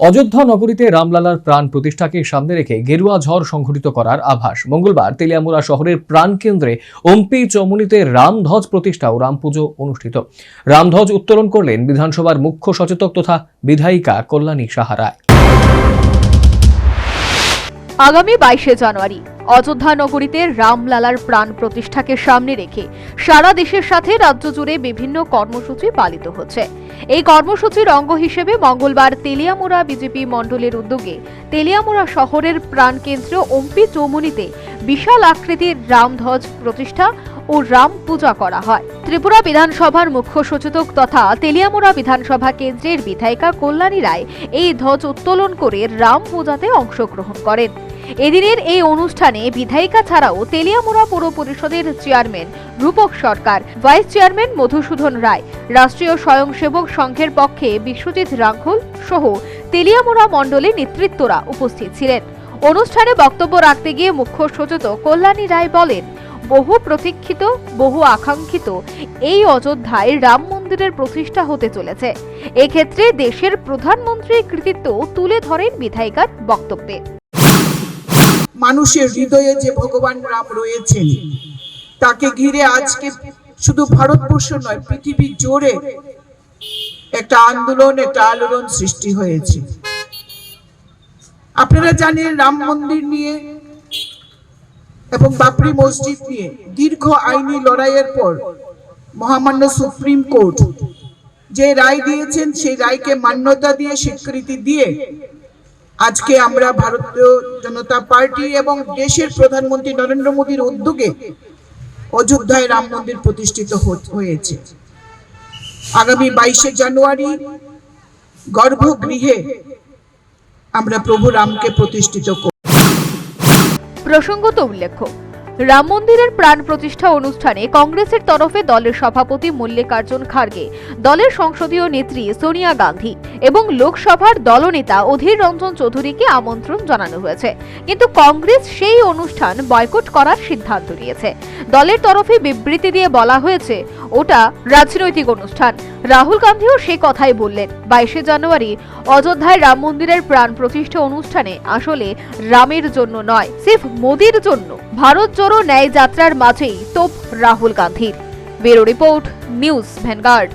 অযোধ্যা নগরীতে রামলালার প্রাণ প্রতিষ্ঠাকে সামনে রেখে গেরুয়া ঝড় সংঘটিত করার আভাস। মঙ্গলবার তেলিয়ামুড়া শহরের প্রাণকেন্দ্রে ওমপি চমুনিতে রামধ্বজ প্রতিষ্ঠা ও রামপুজো অনুষ্ঠিত। রামধ্বজ উত্তোলন করলেন বিধানসভার মুখ্য সচেতক তথা বিধায়িকা কল্যাণী সাহারায়। আগামী বাইশে জানুয়ারি অযোধ্যা নগরীতে রামলালার প্রাণ প্রতিষ্ঠাকে সামনে রেখে সারা দেশের সাথে রাজ্য জুড়ে বিভিন্ন কর্মসূচি পালিত হচ্ছে। এই কর্মসূচির অঙ্গ হিসেবে মঙ্গলবার তেলিয়ামুড়া বিজেপি মণ্ডলের উদ্যোগে তেলিয়ামুড়া শহরের প্রাণকেন্দ্র ওমপি চৌমুনিতে বিশাল আকৃতির রামধ্বজ প্রতিষ্ঠা ও রাম পূজা করা হয়। ত্রিপুরা বিধানসভার মুখ্য সচেতক তথা তেলিয়ামুড়া বিধানসভা কেন্দ্রের বিধায়িকা কল্যাণী রায় এই ধ্বজ উত্তোলন করে রাম পূজাতে অংশগ্রহণ করেন। এদিনের এই অনুষ্ঠানে বিধায়িকা ছাড়াও তেলিয়ামুড়া পৌর পরিষদের chairman Rupak Sarkar, vice chairman Madhusudan Roy, Rashtriya Swayamsevak সংঘের পক্ষে বিশ্বজিৎ রাঙ্খল সহ তেলিয়ামুড়া মণ্ডলের নেতৃত্বরা উপস্থিত ছিলেন। অনুষ্ঠানে বক্তব্য রাখতে গিয়ে মুখ্য সচেতক কল্যাণী রায় বলেন, বহু প্রতীক্ষিত, বহু আকাঙ্ক্ষিত এই অযোধ্যায় রাম মন্দিরের প্রতিষ্ঠা হতে চলেছে। এক্ষেত্রে দেশের প্রধানমন্ত্রীর কৃতিত্ব তুলে ধরেন বিধায়িকার বক্তব্যে। মানুষের হৃদয়ে যে ভগবান রাম রয়েছেন, তাকে ঘিরে আজকে শুধু ভারতবর্ষ নয়, পৃথিবী জোরে একটা আন্দোলন, একটা আলোড়ন সৃষ্টি হয়েছে। আপনারা জানেন রাম মন্দির নিয়ে এবং বাবরি মসজিদ নিয়ে দীর্ঘ আইনি লড়াইয়ের পর মহামান্য সুপ্রিম কোর্ট যে রায় দিয়েছেন, সেই রায়কে মান্যতা দিয়ে, স্বীকৃতি দিয়ে আজকে আমরা ভারতীয় জনতা পার্টি এবং দেশের প্রধানমন্ত্রী নরেন্দ্র মোদীর উদ্যোগে অযোধ্যায় রাম মন্দির প্রতিষ্ঠিত হয়েছে। আগামী বাইশে জানুয়ারি গর্ভগৃহে আমরা প্রভু রামকে প্রতিষ্ঠিত করব প্রসঙ্গত উল্লেখ্য রাম মন্দিরের প্রাণ প্রতিষ্ঠা অনুষ্ঠানে কংগ্রেসের তরফে দলের সভাপতি মল্লিকার্জুন খার্গে, দলের সংসদীয় নেত্রী সোনিয়া গান্ধী এবং লোকসভার দলনেতা অধীর রঞ্জন চৌধুরীকে আমন্ত্রণ জানানো হয়েছে। কিন্তু কংগ্রেস সেই অনুষ্ঠান বয়কট করার সিদ্ধান্ত নিয়েছে। দলের তরফে বিবৃতি দিয়ে বলা হয়েছে, ওটা রাজনৈতিক অনুষ্ঠান। রাহুল গান্ধীও সে কথাই বললেন। বাইশে জানুয়ারি অযোধ্যায় রাম মন্দিরের প্রাণ প্রতিষ্ঠা অনুষ্ঠানে আসলে রামের জন্য নয়, সিফ মোদির জন্য। ভারত জোড়ো ন্যায় যাত্রার মাঝেই তোপ রাহুল গান্ধীর। Bureau report, news Vanguard.